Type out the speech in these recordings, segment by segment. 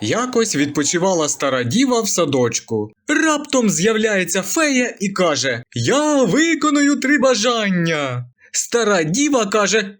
Якось відпочивала стара діва в садочку. Раптом з'являється фея і каже: Я виконую три бажання. Стара діва каже: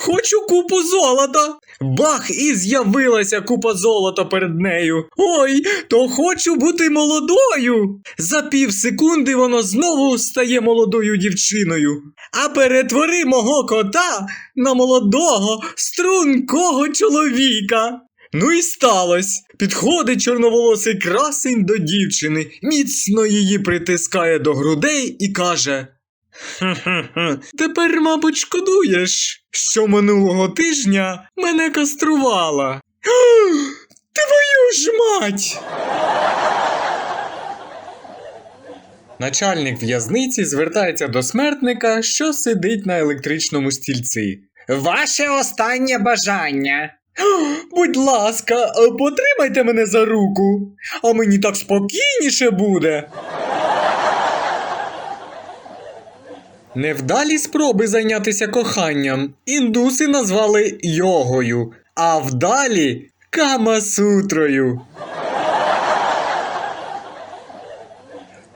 Хочу купу золота. Бах, і з'явилася купа золота перед нею. Ой, то хочу бути молодою. За пів секунди воно знову стає молодою дівчиною. А перетвори мого кота на молодого, стрункого чоловіка. Ну і сталося. Підходить чорноволосий красень до дівчини, міцно її притискає до грудей і каже: «Хе-хе-хе, Тепер, мабуть, шкодуєш, що минулого тижня мене каструвала. Твою ж мать! Начальник в'язниці звертається до смертника, що сидить на електричному стільці. Ваше останнє бажання. Будь ласка, е, потримайте мене за руку, а мені так спокійніше буде. Невдалі спроби зайнятися коханням індуси назвали йогою, а вдалі камасутрою.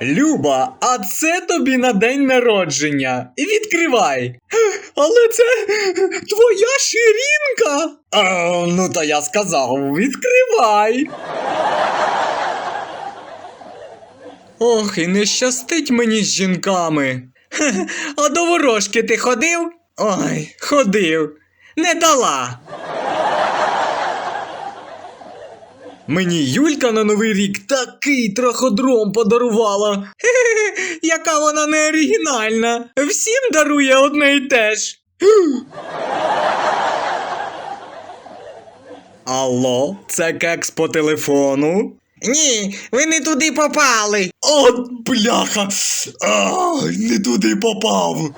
Люба, а це тобі на день народження. Відкривай. Але це твоя ширинка. А, ну то я сказав, відкривай. Ох, і не щастить мені з жінками. А до ворожки ти ходив? Ой, ходив. Не дала. Мені Юлька на новий рік такий траходром подарувала. Хе-хе, яка вона не оригінальна. Всім дарує одне й те ж. Алло, це кекс по телефону? Ні, ви не туди попали. От бляха. Ай, не туди попав.